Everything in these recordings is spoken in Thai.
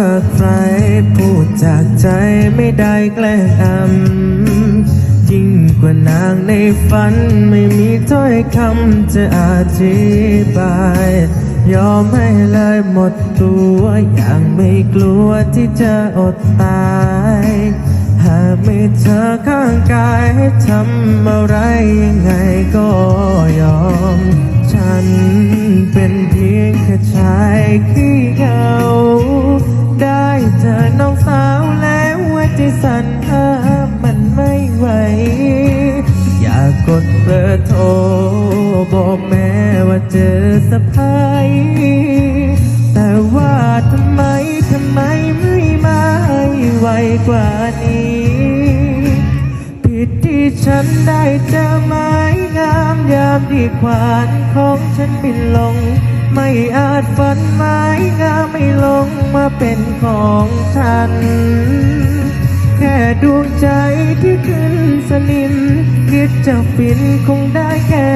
ว่าใครพูดจากใจไม่ได้แกล้งอำยิ่งกว่านางในฝันไม่มีถ้อยคำจะอธิบาย ยอมให้เลยหมดตัวอย่างไม่กลัวที่จะอดตาย หากไมีเธอข้างกายให้ทำอะไรยังไงก็ยอม ฉันเป็นเพียงแค่ชายขี้ สั่นห้ามมันไม่ไหว อยากกดเบอร์โทรบอกแม่ว่าเจอสะพายแต่ว่าทำไมทำไมไม่มาให้ไวกว่านี้ ผิดที่ฉันได้เจอไม้งามยามที่ขวานของฉันบินลง ไม่อาจฝันไม้งามไม่ลงมาเป็นของฉัน แค่ดวงใจที่ขึ้นสนิมคิดจะปินคงได้แค่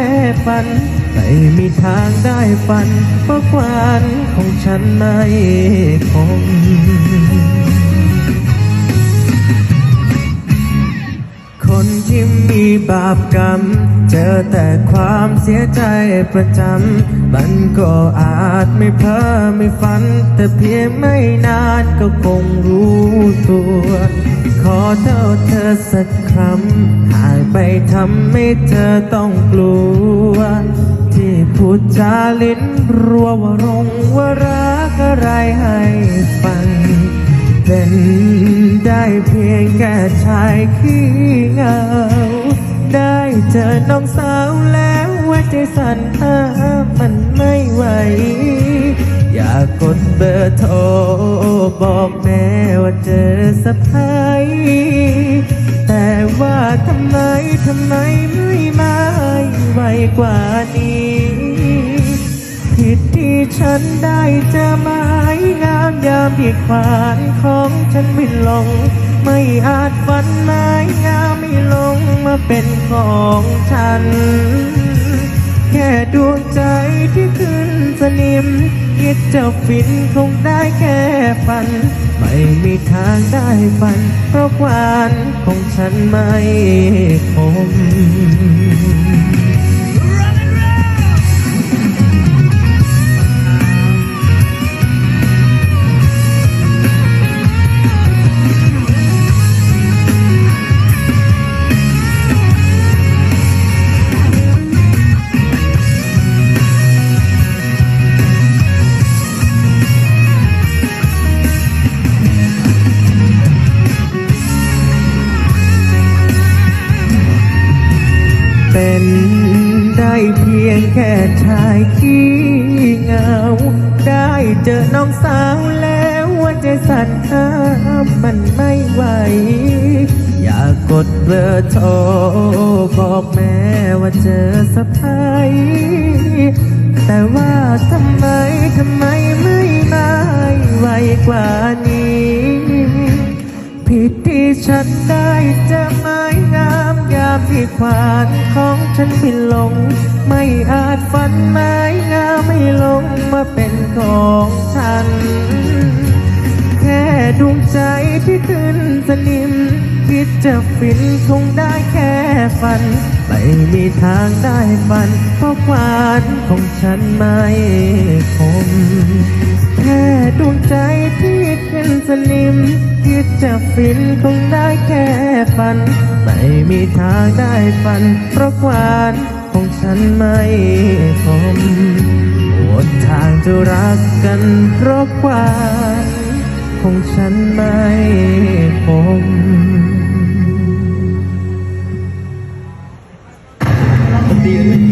ฝัน ไม่มีทางได้ฝันเพราะควานของฉันไม่คง คนที่มีบาปกรรม เจอแต่ความเสียใจประจำ มันก็อาจไม่เพ้อไม่ฝัน แต่เพียงไม่นานก็คงรู้ตัว ขอเท่าเธอสักคำหากไปทำให้เธอต้องกลัว ที่พูดจาลิ้นรัวว่ารงว่ารักอะไรให้ฟังเป็น ได้เพียงแค่ชายขี้เหงา ได้เจอน้องสาวแล้วว่าใจสั่นห้ามมันไม่ไหว อยากกดเบอร์โทรบอกแม่ว่าเจอสะพายแต่ว่าทำไมทำไมไม่มาให้ไวกว่านี้ ผิดที่ฉันได้เจอไม้งา ยามที่ขวานของฉันไม่ลง ไม่อาจฝันไม้งามไม่ลงมาเป็นของฉัน แค่ดวงใจที่ขึ้นสนิม คิดจะฟินคงได้แค่ฝัน ไม่มีทางได้ฝัน เพราะควานของฉันไม่คม เพียงแค่ชายขี้เหงา ได้เจอน้องสาวแล้วว่าใจสั่นห้ามมันไม่ไหว อยากกดเบอร์โทรบอกแม่ว่าเจอสะพายแต่ว่าทำไมทำไมไม่มาให้ไวกว่านี้ ผิดที่ฉันได้จะไม้งามยามที่ขวานของฉันบินลง ไม่อาจฝันไม้งามไม่ลงมาเป็นของฉัน แค่ดวงใจที่ขึ้นสนิม คิดจะฟินคงได้แค่ฝัน ไม่มีทางได้ฝัน เพราะควานของฉันไม่คม แค่ดวงใจที่ขึ้นสนิม คิดจะฟินคงได้แค่ฝัน ไม่มีทางได้ฝัน เพราะควานของฉันไม่คมหมดทางจะรักกันเพราะควาน ของฉันไม่คมดี